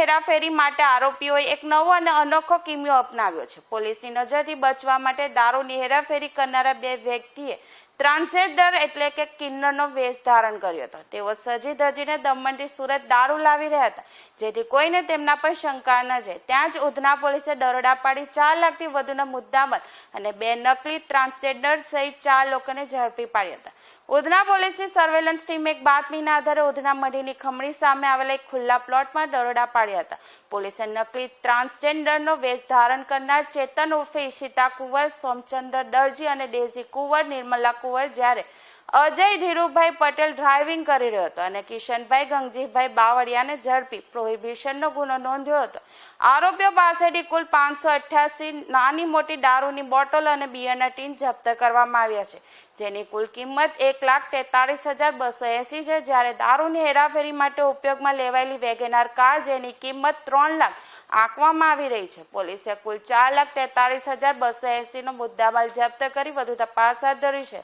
હેરાફેરી માટે આરોપીઓએ એક નવો અને અનોખો કિમિયો અપનાવ્યો છે. પોલીસની નજરથી બચવા માટે દારૂની હેરાફેરી કરનારા બે વ્યક્તિએ ટ્રાન્સજેન્ડર એટલે કે કિન્નરનો વેશ ધારણ કર્યો હતો. તેઓ સજી ધજીને દમણથી સુરત દારૂ લાવી રહ્યા હતા. જેથી કોઈને તેમના પર શંકા ન જાય. ત્યાં જ ઉધના પોલીસે દરોડા પાડી ચાર લાખથી વધુના મુદ્દામાલ અને બે નકલી ટ્રાન્સજેન્ડર સહિત ચાર લોકોને ઝડપી પાડ્યા હતા. ઉધના પોલીસની સર્વેલન્સ ટીમે એક બાતમીના આધારે ઉધના મઢીની ખમણી સામે આવેલા એક ખુલ્લા પ્લોટમાં દરોડા પાડ્યા હતા. પોલીસે નકલી ટ્રાન્સજેન્ડરનો વેશ ધારણ કરનાર ચેતન ઉર્ફે ઈશિતા કુંવર, સોમચંદ્ર દરજી અને ડેઝી કુંવર, નિર્મલા કુંવર જ્યારે અજય ધીરુભાઈ પટેલ ડ્રાઇવિંગ કરી રહ્યો હતો અને કિશનભાઈ ગંગજીભાઈ બાવળિયાને ઝડપી પ્રોહિબિશનનો ગુનો નોંધ્યો હતો. આરોપીઓ પાસેથી કુલ પાંચસો અઠ્યાસી નાની મોટી દારૂની બોટલ અને બિયરના ટીન જપ્ત કરવામાં આવ્યા છે, જેની કુલ કિંમત એક લાખ તેતાળીસ હજાર બસો એંસી છે. જ્યારે દારૂની હેરાફેરી માટે ઉપયોગમાં લેવાયેલી વેગેનાર કાર, જેની કિંમત ત્રણ લાખ આંકવામાં આવી રહી છે, પોલીસે કુલ ચાર લાખ તેતાળીસ હજાર બસો એંસીનો મુદ્દામાલ જપ્ત કરી વધુ તપાસ હાથ ધરી છે.